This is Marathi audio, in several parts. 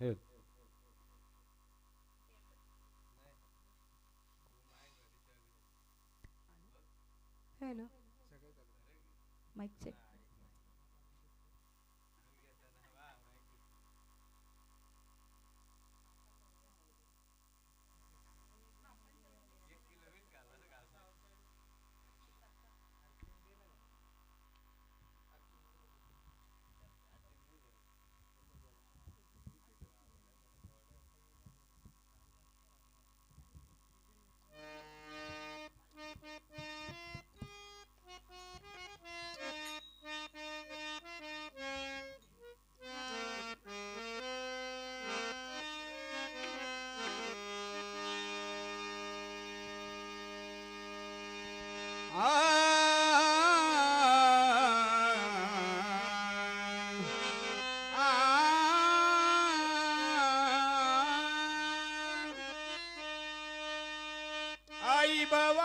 Evet. हॅलो माईक चेक ಶಿವವ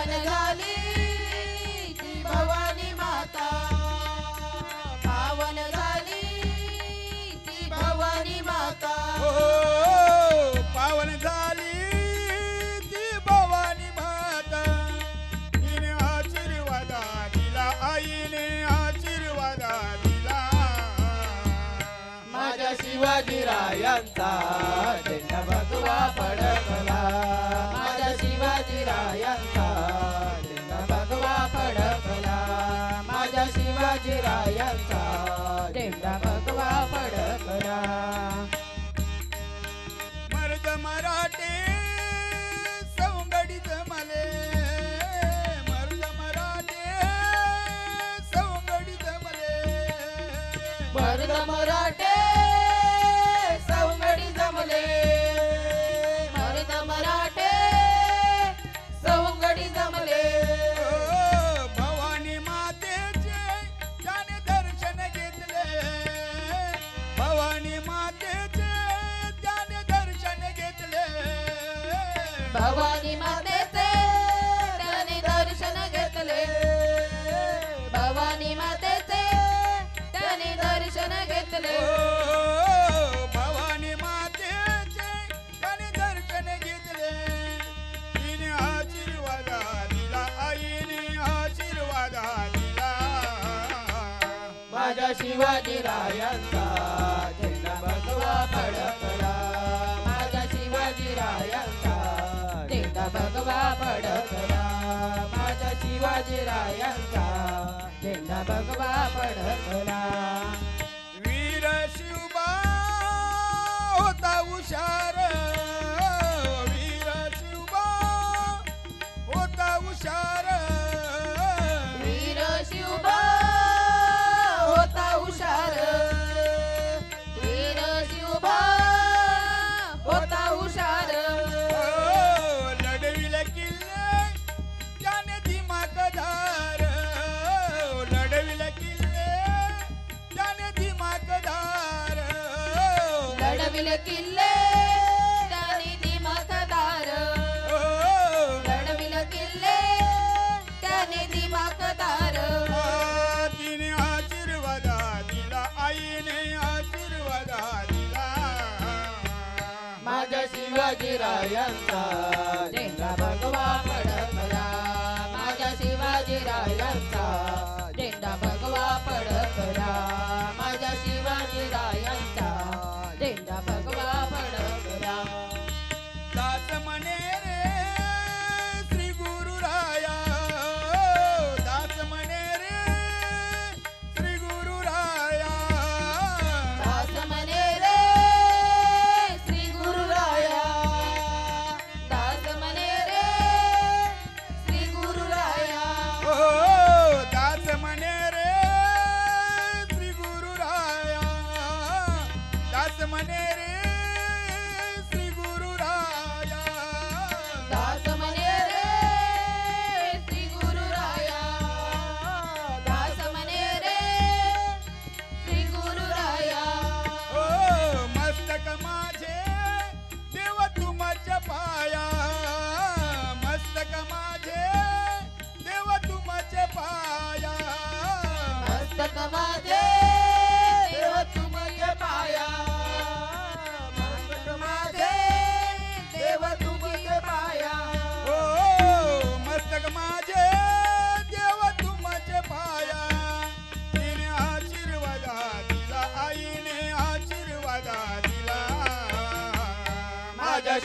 पावन झाली भवानी माता. पावन झाली ती भवानी माता. हो, हो, हो पावन झाली ती भवानी माता. तिने आशीर्वादा दिला आईने आशीर्वादा दिला. माझ्या शिवाजी रायांचा. मराठे भवानी मातेचे त्याने दर्शन घेतले. भवानी मातेचे त्याने दर्शन घेतले. भवानी मातेचे त्याने दर्शन घेतले. तिने आशीर्वाद आईने आशीर्वाद दिला. माझ्या शिवाजी रायांचा झेंडा भगवा फडकला माझ्या शिवाजी रायांचा भगवा पडकला माझ्या शिवाजीरायांचा झेंडा भगवा पडकला वीर शिवबा होता हुशार. शिवाजीरायांचा. झेंडा भगवा भगवा फडकला माझ्या शिवाजीरायांचा. भगवा फडकला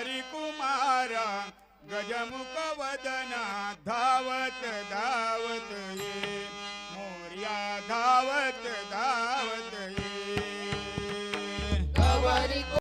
हरिकुमारा गजमुख वदना धावत धावत ये. मोर्या धावत धावत